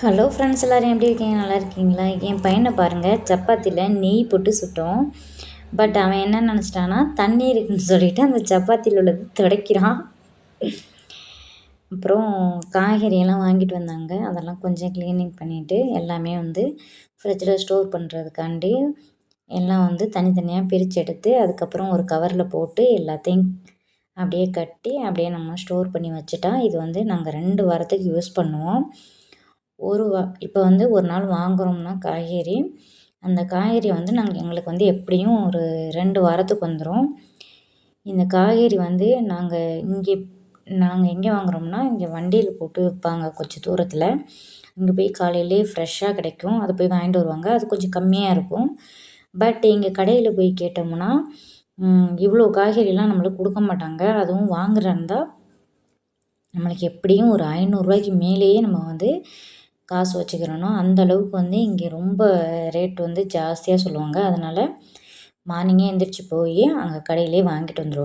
Hello friends எல்லோரும் எப்படி இருக்கீங்க? நல்லா இருக்கீங்களா? என் பையனை பாருங்கள் சப்பாத்தியில் நெய் போட்டு சுட்டோம். பட் அவன் என்ன நினச்சிட்டான்னா தண்ணி இருக்குன்னு சொல்லிட்டு அந்த சப்பாத்தியில் உள்ளது துடைக்கிறான். அப்புறம் காய்கறியெல்லாம் வாங்கிட்டு வந்தாங்க. அதெல்லாம் கொஞ்சம் க்ளீனிங் பண்ணிவிட்டு எல்லாமே வந்து ஃப்ரிட்ஜில் ஸ்டோர் பண்ணுறதுக்காண்டி எல்லாம் வந்து தனித்தனியாக பிரித்து எடுத்து அதுக்கப்புறம் ஒரு கவரில் போட்டு எல்லாத்தையும் அப்படியே கட்டி அப்படியே நம்ம ஸ்டோர் பண்ணி வச்சுட்டா இது வந்து நாங்கள் ரெண்டு வாரத்துக்கு யூஸ் பண்ணுவோம். ஒரு வா இப்போ வந்து ஒரு நாள் வாங்குகிறோம்னா காய்கறி. அந்த காய்கறி வந்து நாங்கள் எங்களுக்கு வந்து எப்படியும் ஒரு ரெண்டு வாரத்துக்கு வந்துடும் இந்த காய்கறி வந்து நாங்கள் இங்கே நாங்கள் எங்கே வாங்குகிறோம்னா இங்கே வண்டியில் போட்டு விற்பாங்க கொஞ்சம் தூரத்தில். இங்கே போய் காலையிலே ஃப்ரெஷ்ஷாக கிடைக்கும். அதை போய் வாங்கிட்டு வருவாங்க. அது கொஞ்சம் கம்மியாக இருக்கும். பட் இங்கே கடையில் போய் கேட்டோம்னா இவ்வளோ காய்கறிலாம் நம்மளுக்கு கொடுக்க மாட்டாங்க. அதுவும் வாங்குறதா நம்மளுக்கு எப்படியும் ஒரு ஐநூறுரூவாய்க்கு மேலேயே நம்ம வந்து காசு வச்சுக்கிறனோ அந்த அளவுக்கு வந்து இங்கே ரொம்ப ரேட் வந்து ஜாஸ்தியாக சொல்லுவாங்க. அதனால் மார்னிங்கே எழுந்திரிச்சி போய் அங்கே கடையிலே வாங்கிட்டு வந்துடுவோம்